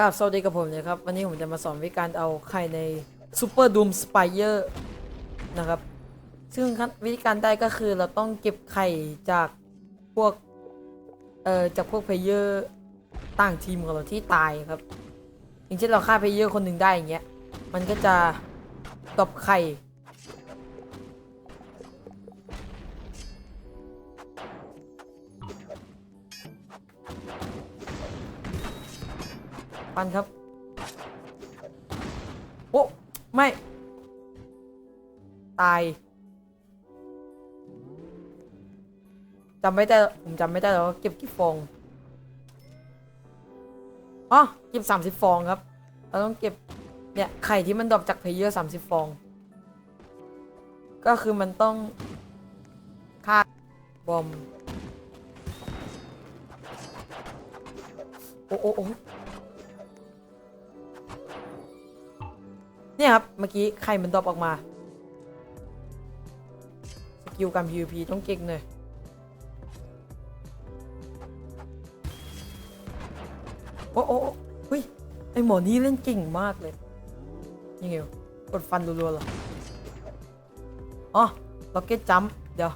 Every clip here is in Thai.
กราบสวัสดีกับผมเลยครับ วันนี้ผมจะมาสอนวิธีการเอาไข่ในซูเปอร์ดูมสไปเยอร์นะครับ ซึ่งวิธีการได้ก็คือเราต้องเก็บไข่จากพวก เอ่อ จากพวกเพลเยอร์ต่างทีมของเราที่ตายครับ อย่างเช่นเราฆ่าเพลเยอร์คนหนึ่งได้อย่างเงี้ย มันก็จะตบไข่ ปันครับ โอ้ไม่ ตายจำไม่ได้ผมจำไม่ได้แล้วเก็บกี่ฟองอ๋อเก็บสามสิบฟองครับ เราต้องเก็บเนี่ยไข่ที่มันดรอปจากเพลเยอร์สามสิบฟอง ก็คือมันต้องฆ่าบอม โอ้โอ้โอ้ เนี่ยครับ เมื่อกี้ไข่มันดรอปออกมา สกิลการ PVP ต้องเก่งหน่อยโอ้โอ้เฮ้ย ไอหมอนี่เล่นเก่งมากเลย ยังไงวะกดฟันรัวๆเหรออ๋อล็อกเก็ตจัมเดี๋ยว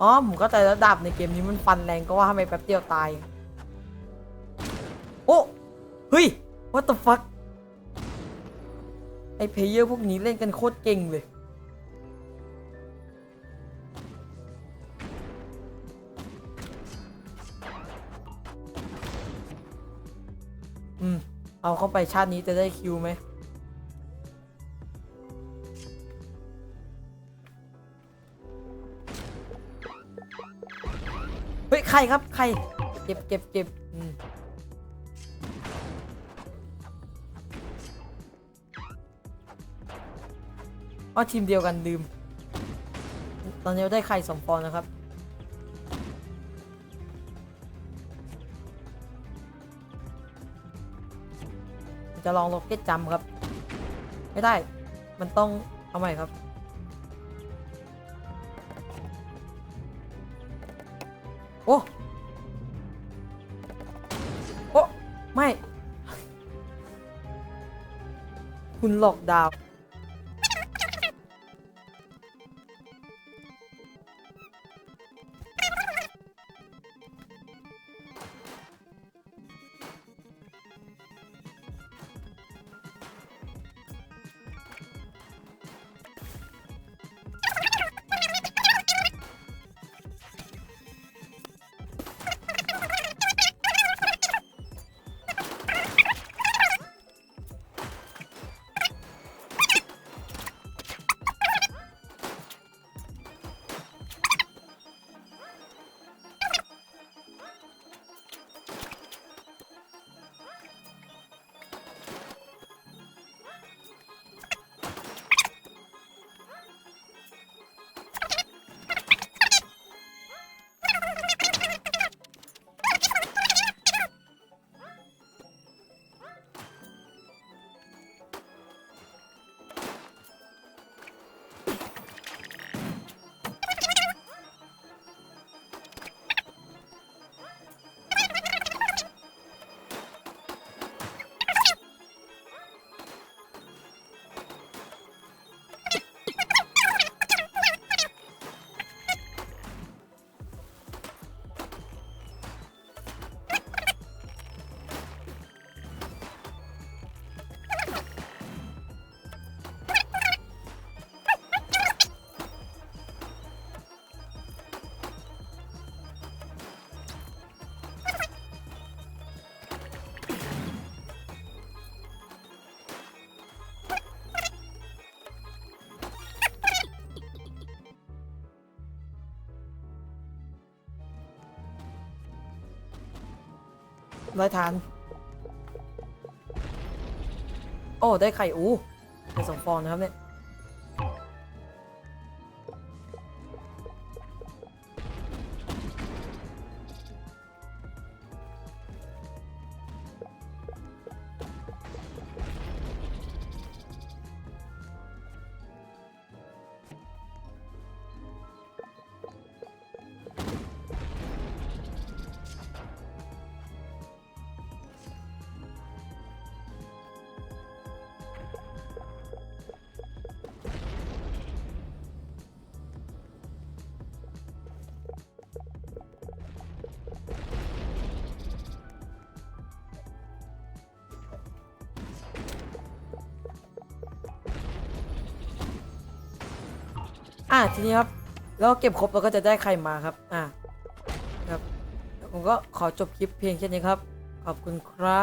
อ๋อผมก็ใจแล้วดาบในเกมนี้มันฟันแรงก็ว่าทำไมแป๊บเดียวตาย โอ้เฮ้ย what the fuck ไอเพลเยอร์พวกนี้เล่นกันโคตรเก่งเลย อืม เอาเข้าไปชาตินี้จะได้คิวไหม ฮ้ยใครครับใครเก็บเก็บเก็บอ๋อทีมเดียวกันลืม ตอนนี้เราได้ไข่สองฟองนะครับจะลองล็อกเก็ตจัมป์ครับ ไม่ได้ มันต้องเอาใหม่ครับ ไม่ คุณหลอกดาว น์ร้อยทาน โอ้ ได้ไข่อู้ได้สองฟองนะครับเนี่ย อะทีนี้ครับ แล้วเก็บครบเราก็จะได้ไข่มาครับ อะครับ ผมก็ขอจบคลิปเพียงแค่นี้ครับ ขอบคุณครับ